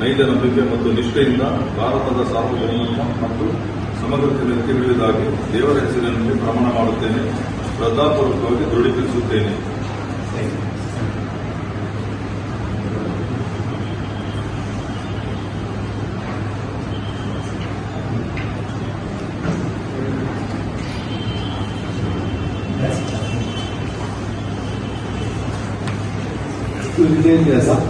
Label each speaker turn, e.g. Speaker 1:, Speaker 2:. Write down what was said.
Speaker 1: ನೈಜ ನಂಬಿಕೆ ಮತ್ತು ನಿಷ್ಠೆಯಿಂದ ಭಾರತದ ಸಾರ್ವಜನಿಕ ಮತ್ತು ಸಮಗ್ರತೆ ನಿರುವುದಾಗಿ ದೇವರ ಹೆಸರಿನಲ್ಲಿ ಪ್ರಮಾಣ ಮಾಡುತ್ತೇನೆ. ಶ್ರದ್ಧಾಪೂರ್ವಕವಾಗಿ ದೃಢೀಕರಿಸುತ್ತೇನೆ.
Speaker 2: 그 문제에 대해서